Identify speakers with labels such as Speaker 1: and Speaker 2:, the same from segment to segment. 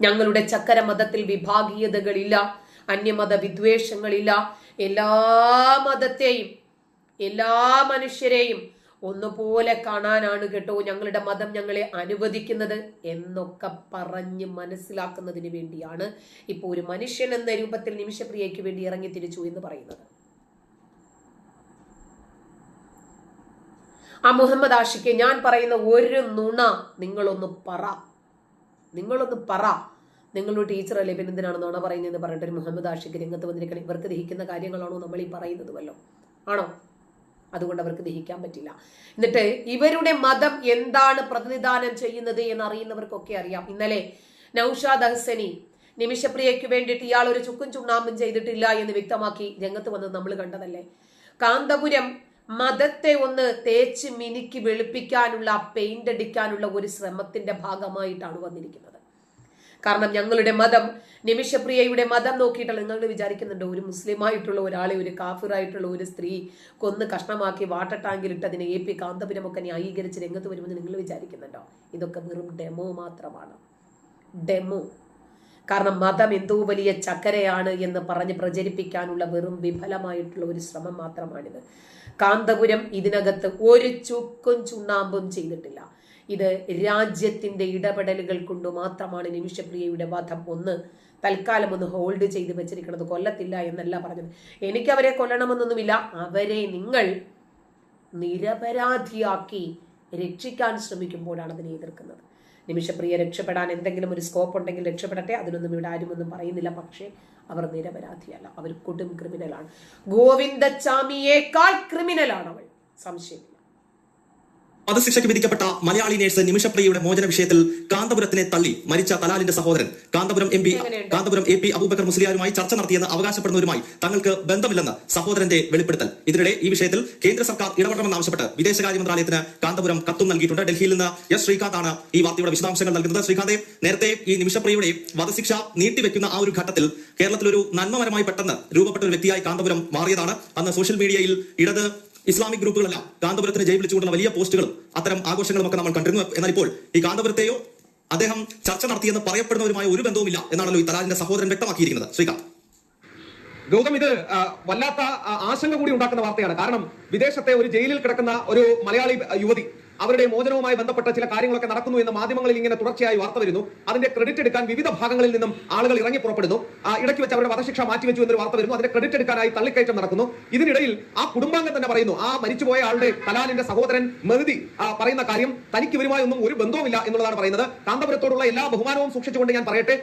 Speaker 1: ഞങ്ങളുടെ ചക്കര മതത്തിൽ വിഭാഗീയതകളില്ല അന്യമത വിദ്വേഷങ്ങളില്ല എല്ലാ മതത്തെയും എല്ലാ മനുഷ്യരെയും ഒന്നുപോലെ കാണാനാണ് കേട്ടോ ഞങ്ങളുടെ മതം ഞങ്ങളെ അനുവദിക്കുന്നത് എന്നൊക്കെ പറഞ്ഞ് മനസ്സിലാക്കുന്നതിന് വേണ്ടിയാണ് ഇപ്പോൾ ഒരു മനുഷ്യൻ എന്ന രൂപത്തിൽ നിമിഷപ്രിയയ്ക്ക് വേണ്ടി ഇറങ്ങി തിരിച്ചു എന്ന് പറയുന്നത്. ആ മുഹമ്മദ് ആഷിക്ക് ഞാൻ പറയുന്ന ഒരു നുണ നിങ്ങളൊന്ന് പറ. നിങ്ങളൊന്ന് പറ. നിങ്ങളൊരു ടീച്ചറല്ലേ പിന്നെ എന്തിനാണ് നുണ പറയുന്നതെന്ന് പറഞ്ഞിട്ട് ഒരു മുഹമ്മദ് ആഷിഖ് രംഗത്ത് വന്നിരിക്കണം? ഇവർക്ക് ദഹിക്കുന്ന കാര്യങ്ങളാണോ നമ്മൾ ഈ പറയുന്നത് വല്ലോ? ആണോ? അതുകൊണ്ട് അവർക്ക് ദഹിക്കാൻ പറ്റില്ല. എന്നിട്ട് ഇവരുടെ മതം എന്താണ് പ്രതിനിധാനം ചെയ്യുന്നത് എന്ന് അറിയുന്നവർക്കൊക്കെ അറിയാം. ഇന്നലെ നൌഷാദ് ഹസനി നിമിഷപ്രിയയ്ക്ക് വേണ്ടിയിട്ട് ഇയാൾ ഒരു ചുക്കും ചുണ്ണാമ്പും ചെയ്തിട്ടില്ല എന്ന് വ്യക്തമാക്കി രംഗത്ത് വന്നത് നമ്മൾ കണ്ടതല്ലേ? കാന്തപുരം മതത്തെ ഒന്ന് തേച്ച് മിനുക്കി വെളുപ്പിക്കാനുള്ള പെയിന്റ് അടിക്കാനുള്ള ഒരു ശ്രമത്തിന്റെ ഭാഗമായിട്ടാണ് വന്നിരിക്കുന്നത്. കാരണം ഞങ്ങളുടെ മതം നിമിഷപ്രിയയുടെ മതം നോക്കിയിട്ടല്ല നിങ്ങൾ വിചാരിക്കുന്നുണ്ടോ. ഒരു മുസ്ലിമായിട്ടുള്ള ഒരാളെ ഒരു കാഫിറായിട്ടുള്ള ഒരു സ്ത്രീ കൊന്ന് കഷ്ണമാക്കി വാട്ടർ ടാങ്കിലിട്ട് അതിനെ എ പി കാന്തപുരമൊക്കെ ന്യായീകരിച്ച് രംഗത്ത് വരുമെന്ന് നിങ്ങൾ വിചാരിക്കുന്നുണ്ടോ? ഇതൊക്കെ വെറും ഡെമോ മാത്രമാണ്. ഡെമോ. കാരണം മതം എന്തോ വലിയ ചക്കരയാണ് എന്ന് പറഞ്ഞ് പ്രചരിപ്പിക്കാനുള്ള വെറും വിഫലമായിട്ടുള്ള ഒരു ശ്രമം മാത്രമാണിത്. കാന്തപുരം ഇതിനകത്ത് ഒരു ചുക്കും ചുണ്ണാമ്പും ചെയ്തിട്ടില്ല. ഇത് രാജ്യത്തിന്റെ ഇടപെടലുകൾ കൊണ്ട് മാത്രമാണ് നിമിഷപ്രിയയുടെ വധം ഒന്ന് തൽക്കാലം ഒന്ന് ഹോൾഡ് ചെയ്ത് വെച്ചിരിക്കുന്നത്. കൊല്ലത്തില്ല എന്നല്ല പറഞ്ഞത്. എനിക്ക് അവരെ കൊല്ലണമെന്നൊന്നുമില്ല. അവരെ നിങ്ങൾ നിരപരാധിയാക്കി രക്ഷിക്കാൻ ശ്രമിക്കുമ്പോഴാണ് അതിനെ എതിർക്കുന്നത്. നിമിഷപ്രിയ രക്ഷപ്പെടാൻ എന്തെങ്കിലും ഒരു സ്കോപ്പ് ഉണ്ടെങ്കിൽ രക്ഷപ്പെടട്ടെ. അതിനൊന്നും ഇവിടെ ആരും ഒന്നും പറയുന്നില്ല. പക്ഷേ അവർ നിരപരാധിയല്ല. അവർ കൊടും ക്രിമിനലാണ് ഗോവിന്ദച്ചാമിയേക്കാൾ ക്രിമിനലാണ് അവൾ സംശയമില്ല.
Speaker 2: വധശിക്ഷയ്ക്ക് വിധിക്കപ്പെട്ട മലയാളി നേഴ്സ് നിമിഷപ്രിയയുടെ മോചന വിഷയത്തിൽ കാന്തപുരത്തിനെ തള്ളി മരിച്ച തലാലിന്റെ സഹോദരൻ. Kanthapuram M P Kanthapuram A P Aboobacker മുസ്ലിയാരുമായി ചർച്ച നടത്തിയെന്ന് അവകാശപ്പെടുന്നവരുമായി തങ്ങൾക്ക് ബന്ധമില്ലെന്ന് സഹോദരന്റെ വെളിപ്പെടുത്തൽ. ഇതിനിടെ ഈ വിഷയത്തിൽ കേന്ദ്ര സർക്കാർ ഇടപെടണമെന്ന് ഇടപെടണമെന്നാവശ്യപ്പെട്ട് വിദേശകാര്യ മന്ത്രാലയത്തിന് കാന്തപുരം കത്തും നൽകിയിട്ടുണ്ട്. ഡൽഹിയിൽ നിന്ന് എസ് ശ്രീകാന്താണ് ഈ വാർത്തയുടെ വിശദാംശങ്ങൾ നൽകുന്നത്. ശ്രീകാന്തെ നേരത്തെ ഈ നിമിഷപ്രിയയുടെ വധശിക്ഷ നീട്ടിവെക്കുന്ന ആ ഒരു ഘട്ടത്തിൽ കേരളത്തിൽ ഒരു നന്മമരമായി പെട്ടെന്ന് രൂപപ്പെട്ട ഒരു വ്യക്തിയായി കാന്തപുരം മാറിയതാണ്. അന്ന് സോഷ്യൽ മീഡിയയിൽ ഇടത് ഇസ്ലാമിക് ഗ്രൂപ്പുകളെല്ലാം കാന്തപുരത്തിന് ജയ് വിളിച്ചുകൊണ്ടുള്ള വലിയ പോസ്റ്റുകളും അത്തരം ആഘോഷങ്ങളും ഒക്കെ നമ്മൾ കണ്ടിരുന്നു. എന്നാൽ ഇപ്പോൾ ഈ കാന്തപുരത്തെയോ അദ്ദേഹം ചർച്ച നടത്തിയെന്ന് പറയപ്പെടുന്നവരുമായ ഒരു ബന്ധവുമില്ല എന്നാണല്ലോ ഈ തലാലിന്റെ സഹോദരൻ വ്യക്തമാക്കിയിരിക്കുന്നത്. ശ്രീകാന്ത്.
Speaker 3: ഗൗതം ഇത് വല്ലാത്ത ആശങ്ക കൂടി ഉണ്ടാക്കുന്ന വാർത്തയാണ്. കാരണം വിദേശത്തെ ഒരു ജയിലിൽ കിടക്കുന്ന ഒരു മലയാളി യുവതി അവരുടെ മോചനവുമായി ബന്ധപ്പെട്ട ചില കാര്യങ്ങളൊക്കെ നടക്കുന്നു എന്ന് മാധ്യമങ്ങളിൽ ഇങ്ങനെ തുടർച്ചയായി വാർത്ത വരുന്നു. അതിന്റെ ക്രെഡിറ്റ് എടുക്കാൻ വിവിധ ഭാഗങ്ങളിൽ നിന്നും ആളുകൾ ഇറങ്ങി പുറപ്പെടുന്നു. ഇടയ്ക്ക് വെച്ച് അവരുടെ വധശിക്ഷ മാറ്റിവെച്ചു എന്നൊരു വാർത്ത വരുന്നു. അതിന്റെ ക്രെഡിറ്റ് എടുക്കാനായി തള്ളിക്കയറ്റം നടക്കുന്നു. ഇതിനിടയിൽ ആ കുടുംബാംഗം തന്നെ പറയുന്നു ആ മരിച്ചുപോയ ആളുടെ തലാലിന്റെ സഹോദരൻ മെഹദി ആ, പറയുന്ന കാര്യം തനിക്ക് ഇവരുമായി ഒന്നും ഒരു ബന്ധവുമില്ല എന്നുള്ളതാണ് പറയുന്നത്. കാന്തപുരത്തോടുള്ള എല്ലാ ബഹുമാനവും സൂക്ഷിച്ചുകൊണ്ട് ഞാൻ പറയട്ടെ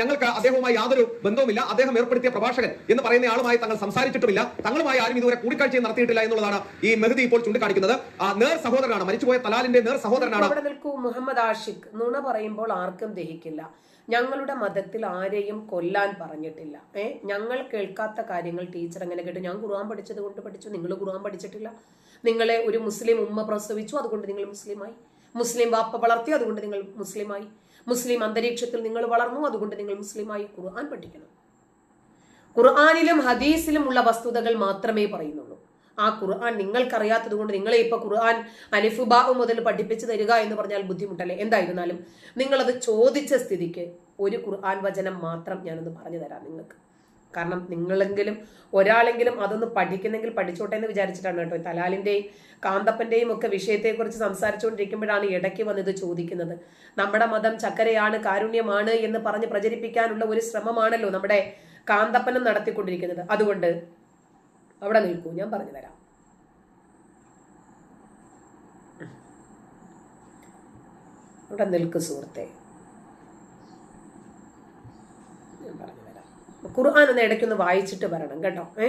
Speaker 3: ഞങ്ങൾക്ക് അദ്ദേഹവുമായി യാതൊരു ബന്ധവുമില്ല. അദ്ദേഹം ഏർപ്പെടുത്തിയ പ്രഭാഷകൻ എന്ന് പറയുന്ന ആളുമായി തങ്ങൾ സംസാരിച്ചിട്ടുമില്ല. തങ്ങളുമായി ആരും ഇതുവരെ കൂടിക്കാഴ്ചയും നടത്തിയിട്ടില്ല എന്നുള്ളതാണ് ഈ മെഹദി ഇപ്പോൾ ചൂണ്ടിക്കാണിക്കുന്നത്. നേർ സഹോദരനാണ് മരിച്ചുപോയ തലാലിന്റെ നേർ സഹോദരനാണ്.
Speaker 1: അവിടെ നിൽക്കൂ മുഹമ്മദ് ആഷിഖ്. നുണ പറയുമ്പോൾ ആർക്കും ദഹിക്കില്ല. ഞങ്ങളുടെ മതത്തിൽ ആരെയും കൊല്ലാൻ പറഞ്ഞിട്ടില്ല. ഏ? ഞങ്ങൾ കേൾക്കാത്ത കാര്യങ്ങൾ ടീച്ചർ എങ്ങനെ കേട്ടു. ഞാൻ ഖുർആൻ പഠിച്ചത് കൊണ്ട് പഠിച്ചു. നിങ്ങൾ ഖുർആൻ പഠിച്ചിട്ടില്ല. നിങ്ങളെ ഒരു മുസ്ലിം ഉമ്മ പ്രസവിച്ചു. അതുകൊണ്ട് നിങ്ങൾ മുസ്ലിമായി. മുസ്ലിം വാപ്പ വളർത്തി. അതുകൊണ്ട് നിങ്ങൾ മുസ്ലിമായി. മുസ്ലിം അന്തരീക്ഷത്തിൽ നിങ്ങൾ വളർന്നു. അതുകൊണ്ട് നിങ്ങൾ മുസ്ലിമായി ഖുർആൻ പഠിക്കണം. ഖുർആാനിലും ഹദീസിലും ഉള്ള വസ്തുതകൾ മാത്രമേ പറയുന്നുള്ളൂ. ആ ഖുർആൻ നിങ്ങൾക്കറിയാത്തത് കൊണ്ട് നിങ്ങളെ ഇപ്പൊ ഖുർആൻ അലിഫുബാവ് മുതൽ പഠിപ്പിച്ചു തരിക എന്ന് പറഞ്ഞാൽ ബുദ്ധിമുട്ടല്ലേ? എന്തായിരുന്നാലും നിങ്ങളത് ചോദിച്ച സ്ഥിതിക്ക് ഒരു ഖുർആൻ വചനം മാത്രം ഞാനൊന്ന് പറഞ്ഞു തരാം നിങ്ങൾക്ക്. കാരണം നിങ്ങളെങ്കിലും ഒരാളെങ്കിലും അതൊന്ന് പഠിക്കുന്നെങ്കിൽ പഠിച്ചോട്ടെ എന്ന് വിചാരിച്ചിട്ടാണ് കേട്ടോ തലാലിന്റെയും കാന്തപ്പന്റെയും ഒക്കെ വിഷയത്തെക്കുറിച്ച് സംസാരിച്ചുകൊണ്ടിരിക്കുമ്പോഴാണ് ഇടയ്ക്ക് വന്നത് ചോദിക്കുന്നത്. നമ്മുടെ മതം ചക്കരയാണ് കാരുണ്യമാണ് എന്ന് പറഞ്ഞ് പ്രചരിപ്പിക്കാനുള്ള ഒരു ശ്രമമാണല്ലോ നമ്മുടെ കാന്തപ്പനം നടത്തിക്കൊണ്ടിരിക്കുന്നത്. അതുകൊണ്ട് അവിടെ നിൽക്കൂ ഞാൻ പറഞ്ഞു തരാം. അവിടെ നിൽക്ക് സുഹൃത്തെ. ഞാൻ പറഞ്ഞു ഖുർആൻ ഒന്ന് ഇടയ്ക്കൊന്ന് വായിച്ചിട്ട് വരണം കേട്ടോ. ഏ?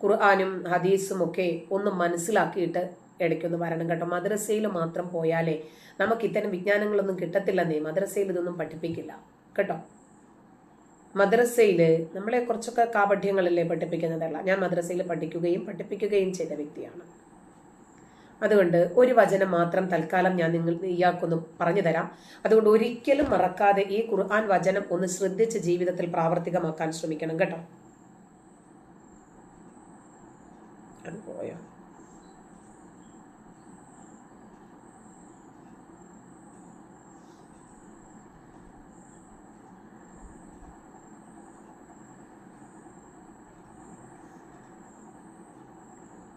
Speaker 1: ഖുർആാനും ഹദീസും ഒക്കെ ഒന്ന് മനസ്സിലാക്കിയിട്ട് ഇടയ്ക്കൊന്ന് വരണം കേട്ടോ. മദ്രസയിൽ മാത്രം പോയാലേ നമുക്ക് ഇത്തരം വിജ്ഞാനങ്ങളൊന്നും കിട്ടത്തില്ലെന്നേ മദ്രസയിൽ ഇതൊന്നും പഠിപ്പിക്കില്ല. കേട്ടോ? മദ്രസയിൽ നമ്മളെ കുറച്ചൊക്കെ കാപഠ്യങ്ങളല്ലേ പഠിപ്പിക്കുന്നതല്ല. ഞാൻ മദ്രസയിൽ പഠിക്കുകയും പഠിപ്പിക്കുകയും ചെയ്ത വ്യക്തിയാണ്. അതുകൊണ്ട് ഒരു വചനം മാത്രം തൽക്കാലം ഞാൻ നിങ്ങൾ ഇയാൾക്കൊന്ന് പറഞ്ഞു തരാം. അതുകൊണ്ട് ഒരിക്കലും മറക്കാതെ ഈ ഖുർആൻ വചനം ഒന്ന് ശ്രദ്ധിച്ച് ജീവിതത്തിൽ പ്രാവർത്തികമാക്കാൻ ശ്രമിക്കണം കേട്ടോ അത് പോയോ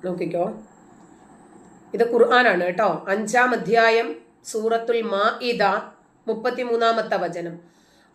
Speaker 1: നോക്കിക്കോ. ഇത് ഖുർആനാണ് കേട്ടോ. അഞ്ചാം അധ്യായം സൂറത്തുൽ മാ മാഇദ മുപ്പത്തിമൂന്നാമത്തെ വചനം.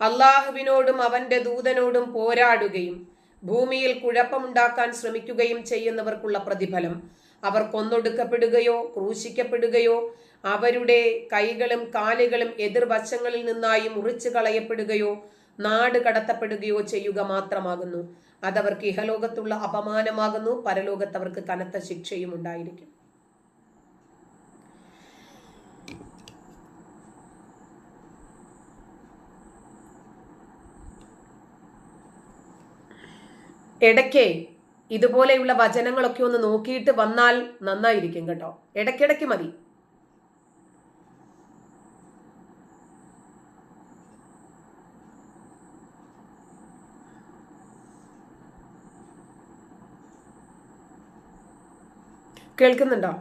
Speaker 1: അള്ളാഹുവിനോടും അവന്റെ ദൂതനോടും പോരാടുകയും ഭൂമിയിൽ കുഴപ്പമുണ്ടാക്കാൻ ശ്രമിക്കുകയും ചെയ്യുന്നവർക്കുള്ള പ്രതിഫലം. അവർ കൊന്നൊടുക്കപ്പെടുകയോ ക്രൂശിക്കപ്പെടുകയോ അവരുടെ കൈകളും കാലുകളും എതിർവശങ്ങളിൽ നിന്നായി മുറിച്ചു കളയപ്പെടുകയോ നാട് കടത്തപ്പെടുകയോ ചെയ്യുക മാത്രമാകുന്നു. അതവർക്ക് ഇഹലോകത്തുള്ള അപമാനമാകുന്നു. പരലോകത്ത് അവർക്ക് കനത്ത ശിക്ഷയും ഉണ്ടായിരിക്കും. ഇടയ്ക്ക് ഇതുപോലെയുള്ള വചനങ്ങളൊക്കെ ഒന്ന് നോക്കിയിട്ട് വന്നാൽ നന്നായിരിക്കും കേട്ടോ. ഇടയ്ക്കിടയ്ക്ക് മതി. കേൾക്കുന്നുണ്ടോ?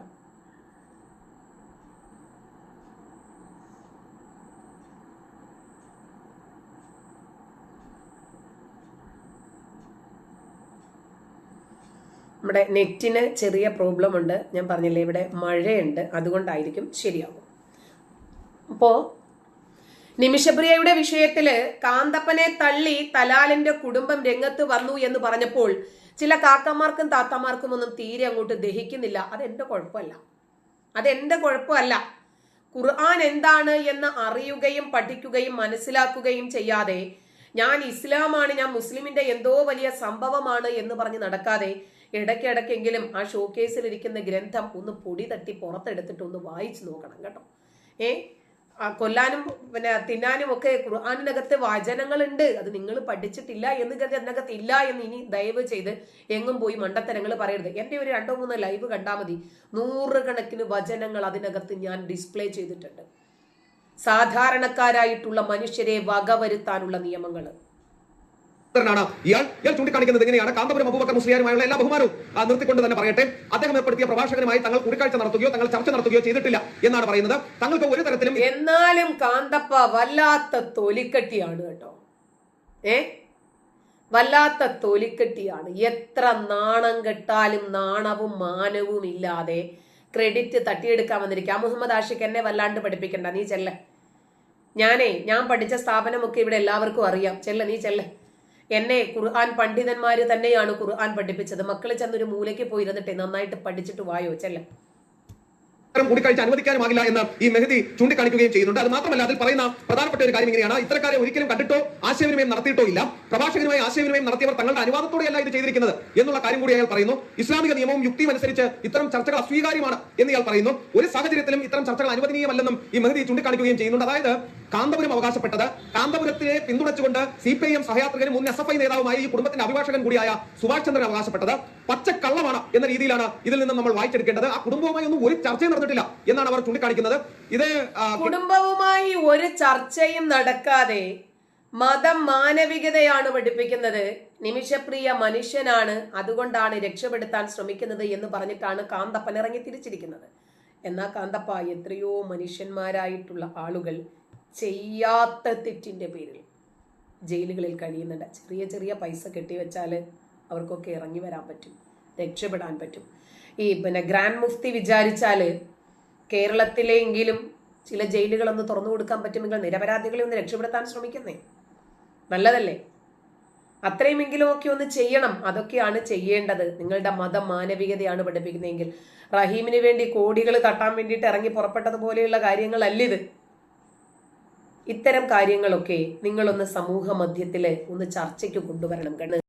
Speaker 1: നമ്മുടെ നെറ്റിന് ചെറിയ പ്രോബ്ലം ഉണ്ട്. ഞാൻ പറഞ്ഞില്ലേ ഇവിടെ മഴയുണ്ട്. അതുകൊണ്ടായിരിക്കും ശരിയാകും അപ്പോ നിമിഷപ്രിയയുടെ വിഷയത്തിൽ കാന്തപ്പനെ തള്ളി തലാലിന്റെ കുടുംബം രംഗത്ത് വന്നു എന്ന് പറഞ്ഞപ്പോൾ ചില കാക്കമാർക്കും താത്തമാർക്കും ഒന്നും തീരെ അങ്ങോട്ട് ദഹിക്കുന്നില്ല. അതെന്റെ കുഴപ്പമല്ല. അതെന്റെ കുഴപ്പമല്ല. ഖുർആൻ എന്താണ് എന്ന് അറിയുകയും പഠിക്കുകയും മനസ്സിലാക്കുകയും ചെയ്യാതെ ഞാൻ ഇസ്ലാമാണ് ഞാൻ മുസ്ലിമിന്റെ എന്തോ വലിയ സംഭവമാണ് എന്ന് പറഞ്ഞ് നടക്കാതെ ഇടയ്ക്കിടയ്ക്കെങ്കിലും ആ ഷോക്കേസിൽ ഇരിക്കുന്ന ഗ്രന്ഥം ഒന്ന് പൊടി തട്ടി പുറത്തെടുത്തിട്ട് ഒന്ന് വായിച്ചു നോക്കണം കേട്ടോ. ഏ? ആ കൊല്ലാനും പിന്നെ തിന്നാനും ഒക്കെ ഖുർആാനിനകത്ത് വചനങ്ങളുണ്ട്. അത് നിങ്ങൾ പഠിച്ചിട്ടില്ല എന്ന് കരുതി അതിനകത്ത് ഇല്ല എന്ന് ഇനി ദയവ് ചെയ്ത് എങ്ങും പോയി മണ്ടത്തരങ്ങൾ പറയരുത്. എന്റെ ഒരു രണ്ടോ മൂന്നോ ലൈവ് കണ്ടാൽ മതി. നൂറുകണക്കിന് വചനങ്ങൾ അതിനകത്ത് ഞാൻ ഡിസ്പ്ലേ ചെയ്തിട്ടുണ്ട്. സാധാരണക്കാരായിട്ടുള്ള മനുഷ്യരെ വകവരുത്താനുള്ള നിയമങ്ങൾ. ാണ്
Speaker 3: ഇയാൾ ഇയാൾ ചൂണ്ടിക്കാണിക്കുന്നത് എങ്ങനെയാണ് കാന്തപുരം അബൂബക്കർ മുസ്ലിയാരുമായുള്ള എല്ലാ ബഹുമാനവും നിർത്തിക്കൊണ്ട് തന്നെ പറയട്ടെ. അദ്ദേഹം ഏർപ്പെടുത്തിയ പ്രഭാഷകനുമായി തങ്ങൾ കൂടിക്കാഴ്ച നടത്തുകയോ തങ്ങൾ ചർച്ച നടത്തുകയോ ചെയ്തിട്ടില്ല എന്നാണ് പറയുന്നത്. തങ്ങൾക്ക് ഒരു തരത്തിലും
Speaker 1: എന്നാലും കാന്തപ്പ വല്ലാത്ത തൊലിക്കട്ടിയാണ് കേട്ടോ. ഏ? വല്ലാത്ത തൊലിക്കട്ടിയാണ്. എത്ര നാണം കെട്ടാലും നാണവും മാനവും ഇല്ലാതെ ക്രെഡിറ്റ് തട്ടിയെടുക്കാൻ വന്നിരിക്കുക. മുഹമ്മദ് ആഷിഖ് എന്നെ വല്ലാണ്ട് പഠിപ്പിക്കണ്ട. നീ ചെല്ല. ഞാനേ ഞാൻ പഠിച്ച സ്ഥാപനമൊക്കെ ഇവിടെ എല്ലാവർക്കും അറിയാം. ചെല്ല നീ ചെല്ല. എന്നെ ഖുർആൻ പണ്ഡിതന്മാർ തന്നെയാണ് ഖുർആൻ പഠിപ്പിച്ചത്. മക്കൾ ചെന്നൊരു മൂലയ്ക്ക് പോയിരുന്നിട്ട് നന്നായിട്ട് പഠിച്ചിട്ട് വായോ ചെല്ല.
Speaker 3: കൂടിക്കാഴ്ച അനുവദിക്കാനുമാകില്ല എന്ന് ഈ മെഹദി ചൂണ്ടിക്കാണിക്കുകയും ചെയ്യുന്നുണ്ട്. അത് മാത്രമല്ല അതിൽ പറയുന്ന പ്രധാനപ്പെട്ട ഒരു കാര്യം ഇങ്ങനെയാണ്. ഇത്തരക്കാരെ ഒരിക്കലും കണ്ടിട്ടോ ആശയവിനിമയം നടത്തിയിട്ടോ ഇല്ല. പ്രഭാഷകനുമായി ആശയവിനിമയം നടത്തിയവർ തങ്ങളുടെ അനുവാദത്തോടെയല്ല ഇത് ചെയ്തിരിക്കുന്നത് എന്നുള്ള കാര്യം കൂടി അയാൾ പറയുന്നു. ഇസ്ലാമിക നിയമവും യുക്തിയും അനുസരിച്ച് ഇത്തരം ചർച്ചകൾ അസ്വീകാര്യമാണ് എന്ന് ഇയാൾ പറയുന്നു. ഒരു സാഹചര്യത്തിലും ഇത്തരം ചർച്ചകൾ അനുവദനീയമല്ലെന്നും ഈ മെഹദി ചൂണ്ടിക്കാണിക്കുകയും ചെയ്യുന്നുണ്ട്. അതായത് കാന്തപുരം അവകാശപ്പെട്ടത് കാന്തപുരത്തിനെ പിന്തുണച്ചുകൊണ്ട് സി പി ഐ എം സഹയാത്രികനും മുൻ എസ് എഫ് ഐ നേതാവുമായ ഈ കുടുംബത്തിന്റെ അഭിഭാഷകൻ കൂടിയായ സുഭാഷ് ചന്ദ്രൻ അവകാശപ്പെട്ടത് പച്ചക്കള്ളമാണ് എന്ന രീതിയിലാണ് ഇതിൽ നിന്ന് നമ്മൾ വായിച്ചെടുക്കേണ്ടത്. ആ കുടുംബവുമായി ഒന്നും ഒരു ചർച്ചയും നടന്നിട്ടില്ല എന്നാണ് അവർ ചൂണ്ടിക്കാണിക്കുന്നത്. ഇത്
Speaker 1: കുടുംബവുമായി ഒരു ചർച്ചയും നടക്കാതെ മതം മാനവികതയാണ് പഠിപ്പിക്കുന്നത്. നിമിഷപ്രിയ മനുഷ്യനാണ്. അതുകൊണ്ടാണ് രക്ഷപ്പെടുത്താൻ ശ്രമിക്കുന്നത് എന്ന് പറഞ്ഞിട്ടാണ് കാന്തപ്പൻ ഇറങ്ങി തിരിച്ചിരിക്കുന്നത്. എന്നാൽ കാന്തപ്പ എത്രയോ മനുഷ്യന്മാരായിട്ടുള്ള ആളുകൾ ചെയ്യാത്ത തെറ്റിന്റെ പേരിൽ ജയിലുകളിൽ കഴിയുന്നുണ്ട്. ചെറിയ ചെറിയ പൈസ കെട്ടിവെച്ചാൽ അവർക്കൊക്കെ ഇറങ്ങി വരാൻ പറ്റും രക്ഷപ്പെടാൻ പറ്റും. ഈ പിന്നെ ഗ്രാൻഡ് മുഫ്തി വിചാരിച്ചാൽ കേരളത്തിലെങ്കിലും ചില ജയിലുകളൊന്ന് തുറന്നു കൊടുക്കാൻ പറ്റുമെങ്കിൽ നിരപരാധികളെ ഒന്ന് രക്ഷപ്പെടുത്താൻ ശ്രമിക്കുന്നേ. നല്ലതല്ലേ? അത്രയുമെങ്കിലും ഒക്കെ ഒന്ന് ചെയ്യണം. അതൊക്കെയാണ് ചെയ്യേണ്ടത്. നിങ്ങളുടെ മതം മാനവികതയാണ് പഠിപ്പിക്കുന്നതെങ്കിൽ. റഹീമിന് വേണ്ടി കോടികൾ തട്ടാൻ വേണ്ടിയിട്ട് ഇറങ്ങി പുറപ്പെട്ടതുപോലെയുള്ള കാര്യങ്ങളല്ല ഇത് ഇത്തരം കാര്യങ്ങളൊക്കെ നിങ്ങളൊന്ന് സമൂഹ മധ്യത്തിൽ ഒന്ന് ചർച്ചയ്ക്ക് കൊണ്ടുവരണം കണ്ണ്